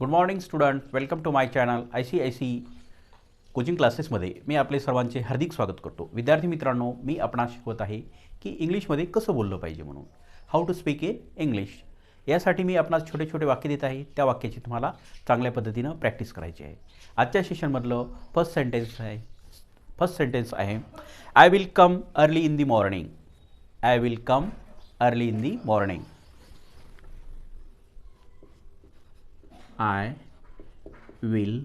Good morning student welcome to my channel I C I C coaching क्लासेसमध्ये मी आपले सर्वांचे हार्दिक स्वागत करतो. विद्यार्थी मित्रांनो मी आपणास शिकवत आहे की इंग्लिशमध्ये कसं बोललं पाहिजे म्हणून. How to speak in English यासाठी मी आपणास छोटे छोटे वाक्य देत आहे. त्या वाक्याची तुम्हाला चांगल्या पद्धतीनं प्रॅक्टिस करायची आहे. आजच्या सेशनमधलं फर्स्ट सेंटेन्स आहे. फर्स्ट सेंटेन्स आहे I will come early in the morning I will come early in the morning I will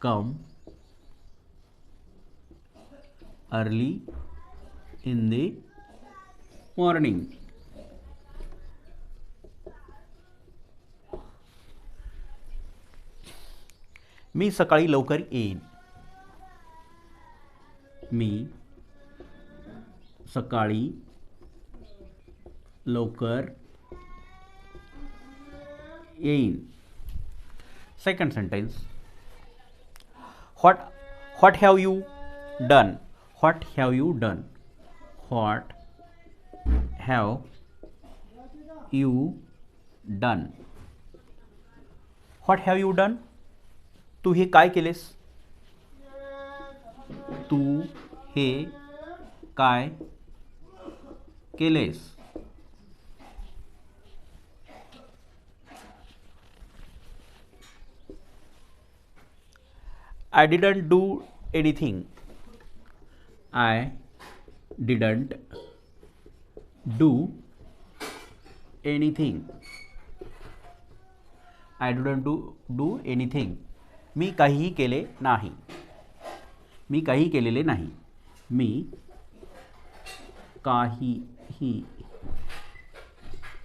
come early in the morning. मी सकाळी लवकर येईन मी सकाळी लवकर येईन second sentence what what have you done what have you done what have you done what have you done तू हे काय केलेस तू हे काय केलेस I didn't do anything I didn't do anything I didn't do do anything मी कहीं के लिए नहीं. मी काहीही केलेले नाही. मी काहीही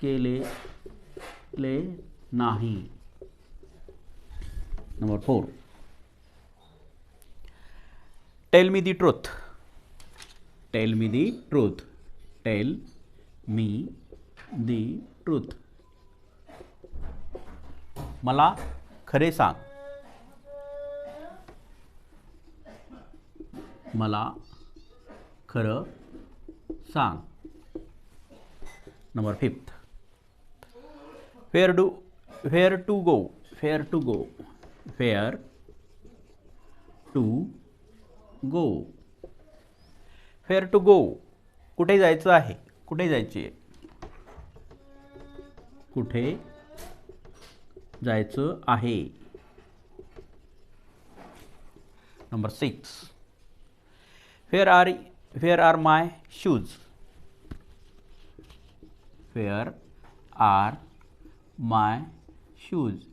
केले ले नाही. Number four tell me the truth tell me the truth tell me the truth मला खरे सांग. मला खरं सांग. Number fifth where do where to go where to go where to go. Where to go. कुठे जायचं आहे? कुठे जायची? आहे कुठे जायचं आहे? Number six where are where are my shoes where are my shoes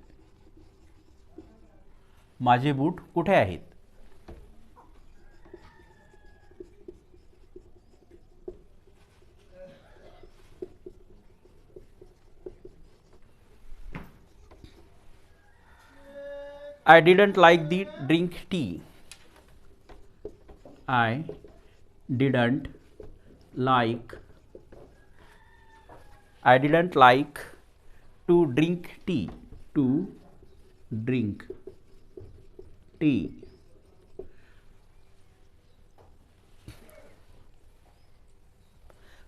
माझे बूट कुठे आहेत? I didn't like the drink tea. I didn't like I didn't like to drink tea. To drink tea.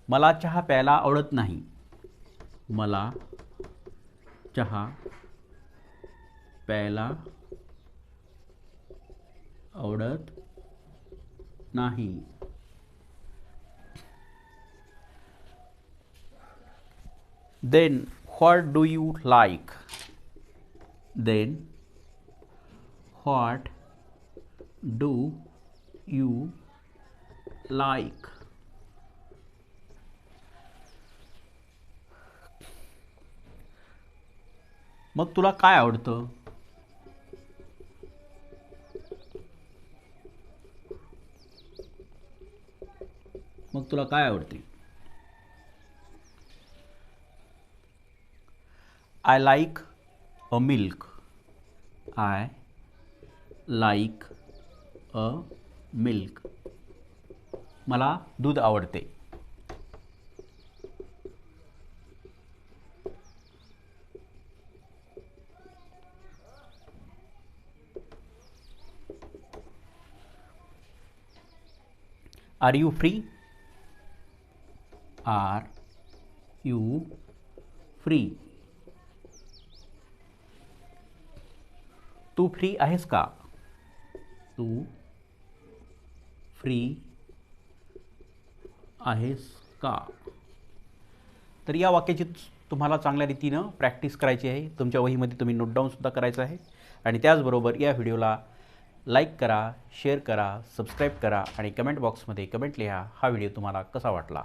मला चहा प्यायला आवडत नाही मला चहा प्यायला आवडत नाही. Then what do you like then what do you like मग तुला काय आवडतं? तुला काय आवडते? I like a milk I like a milk मला दूध आवडते. Are you free are you free. Tu free आहेस का? तू फ्री आहेस का? तर या वाक्याची तुम्हाला चांगल्या रीतीनं प्रॅक्टिस करायची आहे. तुमच्या वहीमध्ये तुम्ही नोटडाऊनसुद्धा करायचं आहे. आणि त्याचबरोबर या व्हिडिओला लाईक करा शेअर करा सबस्क्राईब करा आणि कमेंट बॉक्समध्ये कमेंट लिहा. हा व्हिडिओ तुम्हाला कसा वाटला?